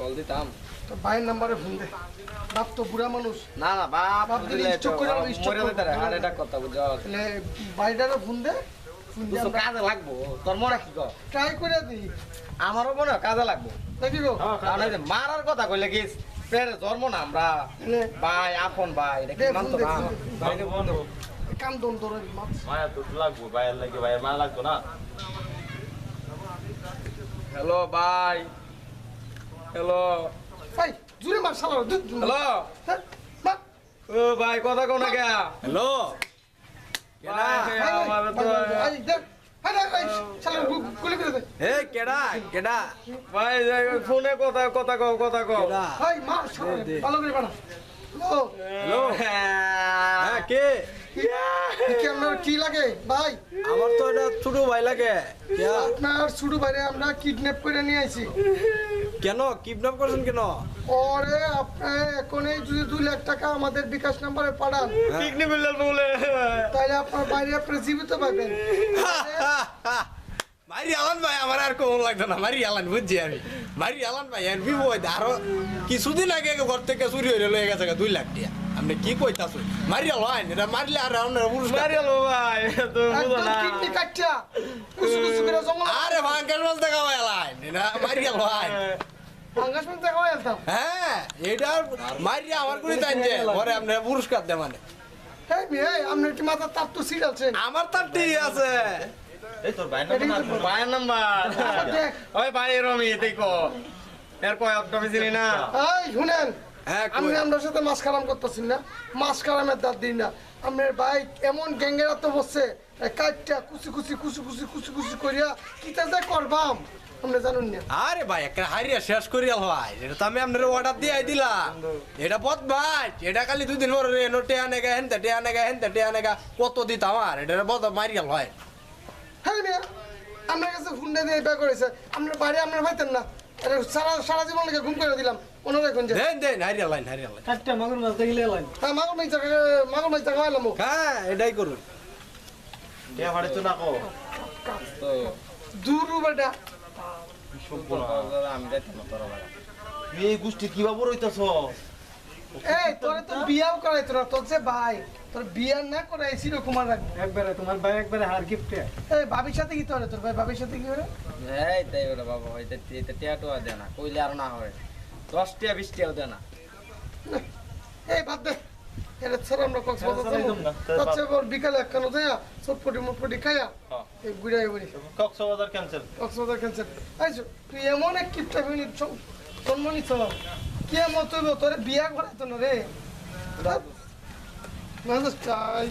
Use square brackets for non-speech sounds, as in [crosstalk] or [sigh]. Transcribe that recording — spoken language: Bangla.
কল দিতাম। তো ভাইয়ের নাম্বারে ফোন দে। বাপ তো বুড়া মানুষ। না না বাপ বাপ দিলে স্টক করে মরে করে। যেতে রে আর এটা কথা বুঝছ তাহলে ভাইটারও ফোন দে ফোন বুঝছ কাজে লাগবো তোর মনে কি কর? ট্রাই করে দিই আমারও মনে কাজে লাগবো। নাকি গো। কারণ এই যে মারার কথা কইলে কি পেরে জন্ম না আমরা? ভাই আপন ভাই এটা কি মানতো দে, না? দে, দে। কাম দন তোর মাছ। মায়া তো লাগবো ভাইয়ের লাগে ভাইয়ের মা লাগতো না? হ্যালো ভাই। হ্যালো ভাই জুড়ে মার শালা হ্যালো হ্যাঁ, মা। ও ভাই কথা কোন কে? হ্যালো। ফোনে কথা কথা কও কথা কও। ভালো করে বানা। হ্যালো। হ্যাঁ। কে? আপনার কি লাগে ভাই? আমার তো এটা ছোট ভাই লাগে। আপনার ছোট ভাইরে আমরা কিডন্যাপ করে নিয়ে আইছি। কেন? কিডন্যাপ করছেন কেন? পরে আপনার এখনই যদি দুই লাখ টাকা আমাদের বিকাশ নাম্বারে পাঠান। পিকনি বিল্লাল বলে। তাহলে আপনার বাইরে আপনি জীবিত পাবেন। [laughs] মারি আলান ভাই আমার আর কোন লাগতো না। মারি আলান বুঝছি আমি। মারি আলান ভাই আরও কিছুদিন আগে ঘর থেকে চুরি হয়ে লয়ে গেছে গা দুই লাখ টাকা। আপনি কি কইতাছ? মারি আলান এটা মারলে আর পুরস্কার মারিয়ালো ভাই তো বুঝো না। কিডনি কাটটা কুসু কুসু করে জঙ্গল আরে ভাঙ্গার মাছ দেখা ভাই এটা হ্যাঁ। এটা মারি আমার করে তাই পরে আপনার পুরস্কার দে মানে। হ্যাঁ আপনার কি মাথা তো আমার তার ঠিক আছে। এই তোর ভাই এটাই তো ভাইয়ের নাম্বার। ওই ভাই রমি দেখো। এর কয় অক্টোবর চিনি না? এই শুনেন। আমি আপনার সাথে মাছ খারাম করতেছি না। মাছ খারামের দাঁত দিই না। আপনার ভাই এমন গ্যাঙ্গেরা তো বসছে কাটটা কুচি কুচি কুচি কুচি কুচি কুচি করিয়া কিতা যে করবাম? আপনি জানুন না। আরে ভাই একটা হারিয়া শেষ করি ভাই এটা তো আমি আপনার অর্ডার দিয়ে দিলাম। এটা পথ ভাই এটা খালি দুই দিন পরে এনো টেয়া নেগা হেন টেয়া নেগা হেন টেয়া নেগা কত দিত আমার? এটা বদ মারি গেল হয় হ্যাঁ মেয়ে আপনার কাছে ফোন দিয়ে দিয়ে করেছে। আপনার বাড়ি আপনার পাইতেন না। এটা সারা সারা জীবন লেগে ঘুম করে দিলাম। রাখুন যে দেন দেন হারিয়া লাইন হারিয়া লাইন। চারটা মাগুর মাছ দেখলে লাইন। হ্যাঁ মাগুর মাছ মাগুর মাছ খাওয়াইলাম হ্যাঁ এটাই করুন। কে ভাড়ে তো না কো তো দূর বেটা। আমি যাইতাম তোর এই গোষ্ঠী বড় হইতাছ এই তোরে তো বিয়াও করাইতো না তোর যে ভাই তোর বিয়া না করাই চিরকুমার রাখব একবারে তোমার ভাই একবারে হার গিফট। এই ভাবির সাথে কি তোরে? তোর ভাই ভাবির সাথে কি করে? এই তাই ওটা বাবা হইতে এটা টিয়া দেয় না কইলে আর না হয়। দশ টিয়া বিশ টিয়াও দেয় না। এই বাদ দে। এটা ছাড়া আমরা কক্সবাজার হ্যাঁ, যাব। তার বিকালে একখানো যাইয়া চটপটি মুটপটি খাইয়া হ্যাঁ। এই ঘুরাই ঘুরি কক্সবাজার ক্যান্সেল কক্সবাজার ক্যান্সেল আইসো তুই এমন এক কিপটা হইনি কি মত তোরে বিয়া করাইতো না রে? মানুষ চাই